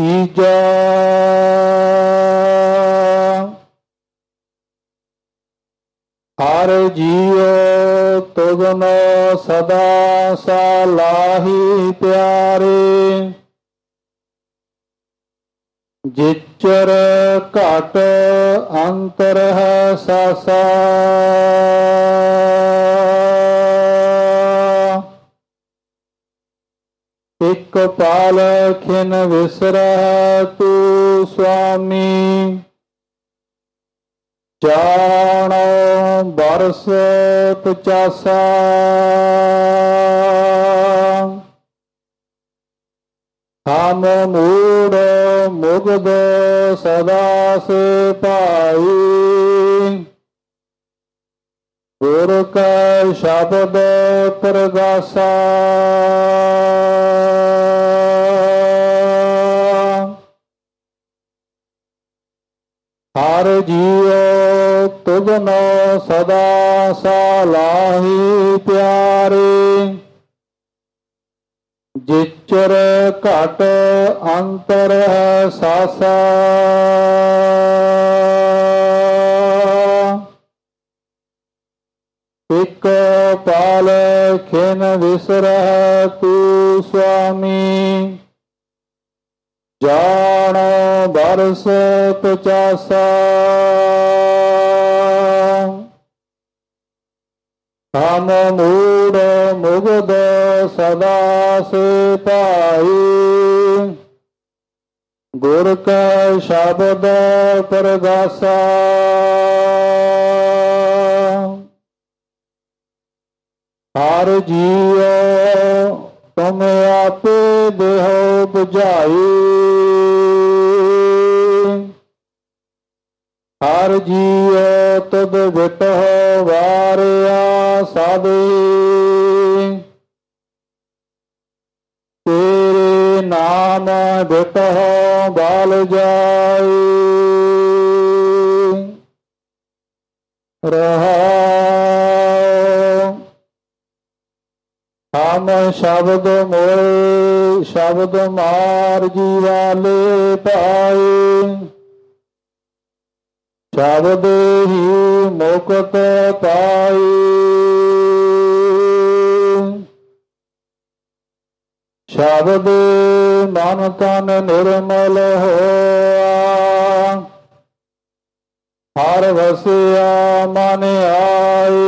ਤੀਜਾ ਹਰ ਜੀਉ ਤੁਗਨੋ ਸਦਾ ਸਲਾਹੀ ਪਿਆਰੇ ਜਿਚਰ ਘਟ ਅੰਤਰ ਹੈ ਸਾਸਾ। ਇਕ ਪਾਲ ਖਿਨ ਵਿਸਰੈ ਤੂ ਸੁਆਮੀ। ਜਾਣੋ ਬਰਸ ਪਚਾਸਾ ਹਮ ਮੂੜ ਮੁਗਦ ਸਦਾ ਸੇ ਭਾਈ। ਗੁਰ ਕੈ ਸ਼ਬਦ ਪ੍ਰਗਾਸਾ। ਹਰ ਜੀਉ ਤੁਧਨੋ ਸਦਾ ਸਲਾਹੀ ਪਿਆਰੇ। ਜਿਚਰ ਘਟ ਅੰਤਰ ਹੈ ਸਾਸਾ। ਖਿਨ ਵਿਸਰੈ ਸੁਆਮੀ ਜਾਣ ਬਰਸ ਪਚਾਸਾ ਹਮ ਮੂੜ ਮੁਗਦ ਸਦਾ ਸੇ ਭਾਈ ਗੁਰ ਕੈ ਸ਼ਬਦ ਪ੍ਰਗਾਸਾ ਹਰ ਜੀਉ, ਤੁਮ ਆਪੇ ਦੇਹੋ 부ਝਾਈ ਹਰ ਜੀਉ ਤਦ ਵਿਟਹੁ ਵਾਰਿਆ ਸਾਧੇ। ਤੇਰੇ ਨਾਮ ਵਿਟਹੁ ਬਲ ਜਾਈ ਹਮ ਸ਼ਬਦ ਮੋਏ ਸ਼ਬਦ ਮਾਰ ਜੀਵਾਲੇ ਪਾਏ ਸ਼ਬਦ ਹੀ ਮੁਕਤ ਪਾਈ ਸ਼ਬਦ ਮਨ ਤਨ ਨਿਰਮਲ ਹੋਆ। ਹਰ ਵਸਿਆ ਮਨ ਆਈ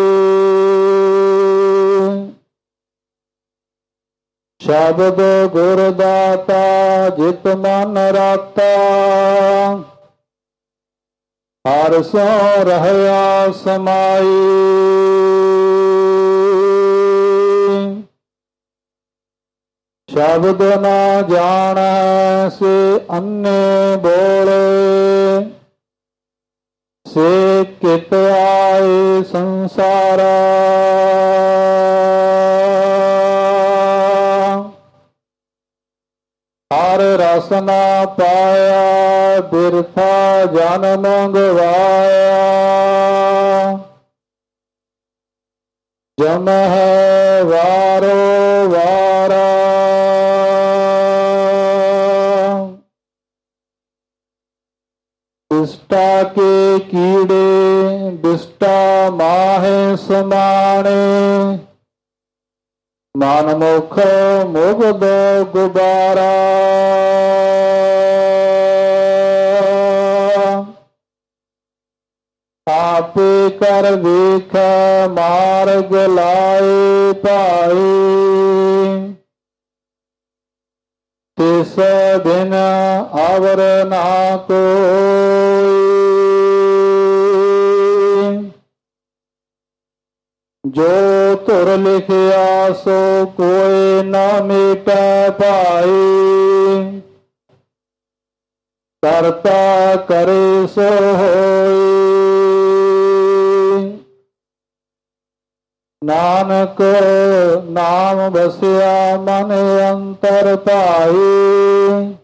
ਸ਼ਬਦ ਗੁਰ ਦਾਤਾ ਜਿਤ ਮਨ ਰਾਤਾ, ਹਰ ਸੋ ਰਹਿਆ ਸਮਾਈ। ਸ਼ਬਦ ਨਾ ਜਾਣੈ ਸੇ ਅੰਨੇ ਬੋ ਹਰ ਰਸਨਾ ਪਾਇਆ ਬਿਰਥਾ ਜਨਮ ਗਵਾਇਆ ਜਮ ਹੈ ਵਾਰੋ ਵਾਰਾ। ਇਸਟਾ ਕੇ ਕੀੜੇ, ਬਿਸਟਾ ਮਾਹੇ ਸਮਾਣੇ ਮਨ ਮੁਖ ਮੁਗਦ ਗੁਬਾਰਾ। ਆਪੇ ਕਰ ਵੇਖ ਮਾਰਗ ਲਾਏ ਭਾਈ ਤਿਸ ਬਿਨ ਆਵਰ ਨਾ ਕੋਈ। ਜੋ ਤੁਰ ਲਿਖਿਆ ਸੋ ਕੋਇ ਨਾ ਮਿਟੈ ਭਾਈ। ਕਰਤਾ ਕਰੇ ਸੋ ਹੋਈ। ਨਾਨਕ ਨਾਮ ਵਸਿਆ ਮਨ ਅੰਤਰ ਭਾਈ।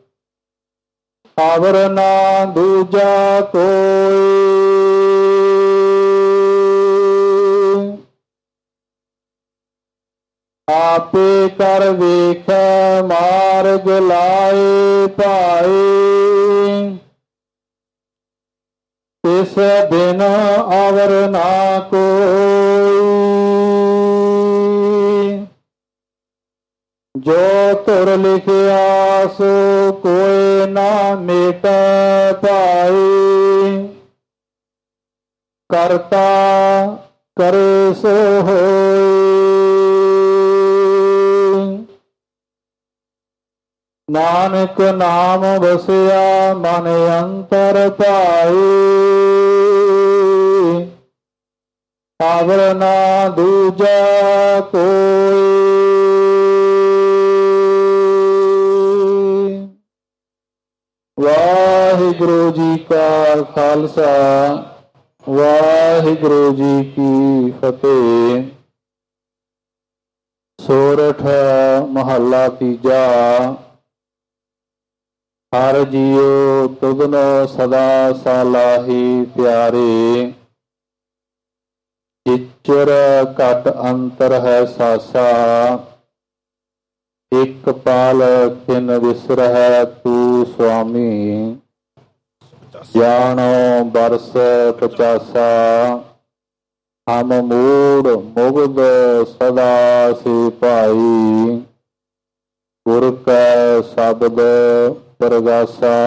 ਆਵਰ ਨਾ ਦੂਜਾ ਕੋਈ ਆਪੇ ਕਰ ਵੇਖੈ, ਮਾਰਗ ਲਾਏ ਭਾਈ ਇਸ ਬਿਨ ਆਵਰ ਨਾ ਕੋਈ। ਜੋ ਤੁਰ ਲਿਖਿਆ, ਸੋ ਕੋਈ ਨਾ ਮੇਟੈ ਭਾਈ ਕਰਤਾ ਕਰੇ ਸੋ ਹੋਈ ਨਾਨਕ ਨਾਮ ਵਸਿਆ ਮਨ ਅੰਤਰ ਭਾਈ। ਆਵਰ ਨਾ ਦੂਜਾ ਕੋਈ। ਵਾਹਿਗੁਰੂ ਜੀ ਕਾ ਖਾਲਸਾ, ਵਾਹਿਗੁਰੂ ਜੀ ਕੀ ਫਤਿਹ। ਸੋਰਠ ਮਹੱਲਾ ਤੀਜਾ। ਹਰ ਜੀਉ ਤੁਧਨੋ ਸਦਾ ਸਾਲਾਹੀ ਪਿਆਰੇ। ਇਚਰ ਘਟ ਅੰਤਰ ਹੈ ਸਾਸਾ। ਇਕ ਪਾਲ ਕਿਨ ਵਿਸਰਹਿ ਤੂ ਸੁਆਮੀ। ਜਾਣੋ ਬਰਸ ਪਚਾਸਾ। ਹਮ ਮੂੜ ਮੁਗਦ ਸਦਾ ਸੇ ਭਾਈ। ਗੁਰ ਕੈ ਸ਼ਬਦ Paragasa